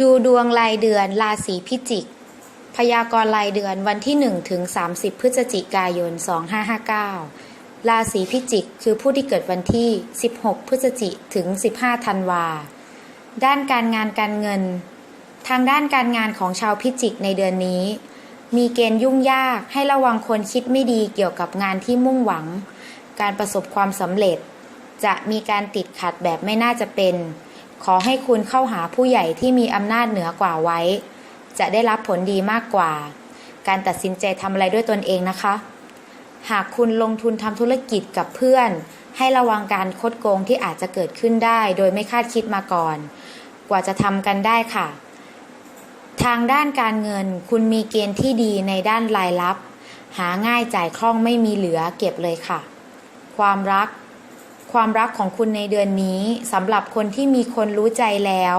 ดูดวงรายเดือนราศีพิจิก พยากรณ์รายเดือนวันที่1ถึง30 พฤศจิกายน 2559 ราศีพิจิก คือผู้ที่เกิดวันที่ 16 พฤศจิกถึง 15 ธันวา ด้านการงานการเงิน ทางด้านการงานของชาวพิจิกในเดือนนี้ มีเกณฑ์ยุ่งยากให้ระวังคนคิดไม่ดีเกี่ยวกับงานที่มุ่งหวัง การประสบความสำเร็จ จะมีการติดขัดแบบไม่น่าจะเป็น ขอให้คุณเข้าหาผู้ใหญ่ที่มีอำนาจเหนือกว่าไว้ จะได้รับผลดีมากกว่า การตัดสินใจทำอะไรด้วยตนเองนะคะ หากคุณลงทุนทำธุรกิจกับเพื่อน ให้ระวังการคดโกงที่อาจจะเกิดขึ้นได้ โดยไม่คาดคิดมาก่อน กว่าจะทำกันได้ค่ะ ทางด้านการเงินคุณมีเกณฑ์ที่ดีในด้านรายรับ หาง่ายจ่ายคล่องไม่มีเหลือเก็บเลยค่ะ ความรัก ความรักของคุณในเดือนนี้สำหรับคนที่มีคนรู้ใจแล้ว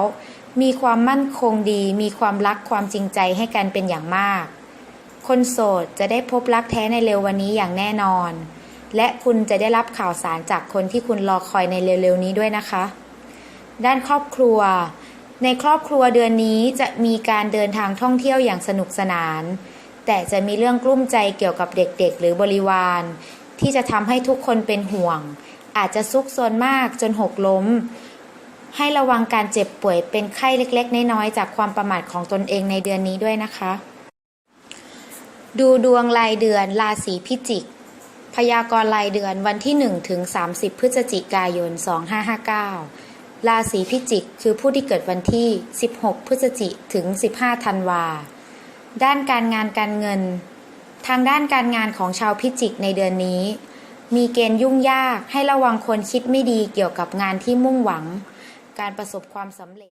มีความมั่นคงดี มีความรักความจริงใจให้กันเป็นอย่างมาก คนโสดจะได้พบรักแท้ในเร็ววันนี้อย่างแน่นอน และคุณจะได้รับข่าวสารจากคนที่คุณรอคอยในเร็วๆนี้ด้วยนะคะ ด้านครอบครัว ในครอบครัวเดือนนี้จะมีการเดินทางท่องเที่ยวอย่างสนุกสนาน แต่จะมีเรื่องกลุ้มใจเกี่ยวกับเด็กๆ หรือบริวาร ที่จะทำให้ทุกคนเป็นห่วง อาจจะซุกซนมากจนหกล้ม ให้ระวังการเจ็บป่วยเป็นไข้เล็กๆ น้อยๆ จากความประมาทของตนเองในเดือนนี้ด้วยนะคะ ดูดวงรายเดือนราศีพิจิก พยากรณ์รายเดือนวันที่1ถึง30 พฤศจิกายน 2559 ราศีพิจิก คือผู้ที่เกิดวันที่ 16 พฤศจิกถึง 15 ธันวา ด้านการงานการเงิน ทางด้านการงานของชาวพิจิกในเดือนนี้ มีเกณฑ์ยุ่งยากให้ระวังคนคิดไม่ดีเกี่ยวกับงานที่มุ่งหวัง การประสบความสำเร็จ